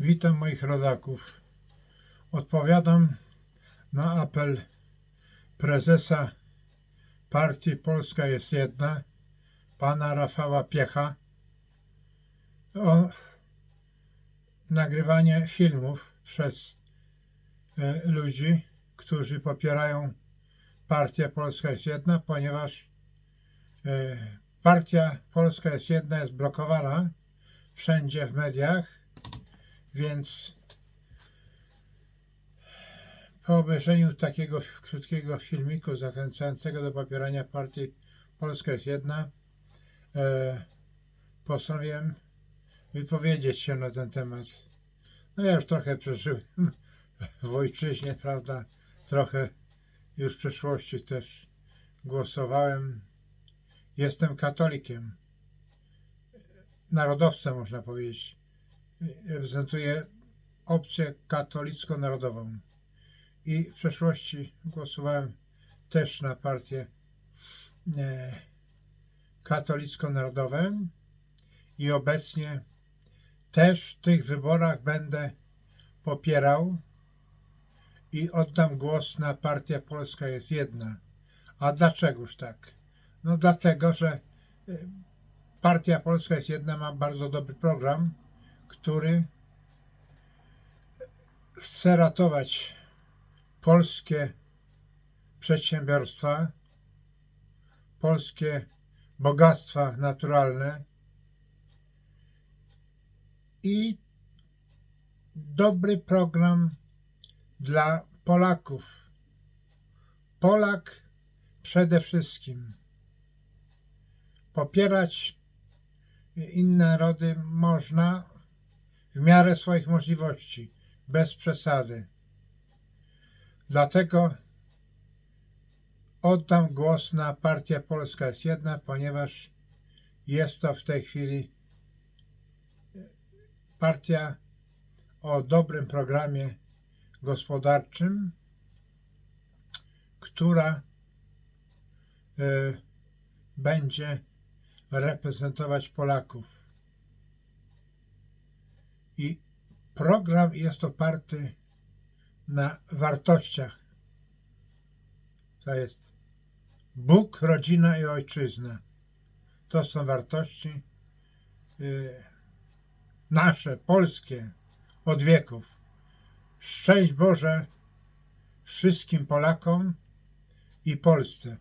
Witam moich rodaków. Odpowiadam na apel prezesa partii Polska jest jedna, pana Rafała Piecha, o nagrywanie filmów przez e, ludzi, którzy popierają partię Polska jest jedna, ponieważ e, partia Polska jest jedna jest blokowana wszędzie w mediach, więc po obejrzeniu takiego krótkiego filmiku zachęcającego do popierania partii Polska jest jedna, e, postanowiłem wypowiedzieć się na ten temat. No ja już trochę przeżyłem w ojczyźnie, prawda? Trochę już w przeszłości też głosowałem. Jestem katolikiem, narodowcem można powiedzieć. Reprezentuję opcję katolicko-narodową. I w przeszłości głosowałem też na partię e, katolicko-narodową i obecnie też w tych wyborach będę popierał i oddam głos na partię Polska jest jedna. A dlaczegoż tak? No dlatego, że y, Partia Polska jest jedna ma bardzo dobry program, który chce ratować polskie przedsiębiorstwa, polskie bogactwa naturalne i dobry program dla Polaków. Polak przede wszystkim. Popierać inne narody można w miarę swoich możliwości, bez przesady. Dlatego oddam głos na Partię Polska jest jedna, ponieważ jest to w tej chwili partia o dobrym programie gospodarczym, która e, będzie reprezentować Polaków. I program jest oparty na wartościach. To jest Bóg, rodzina i ojczyzna. To są wartości y, nasze, polskie, od wieków. Szczęść Boże wszystkim Polakom i Polsce.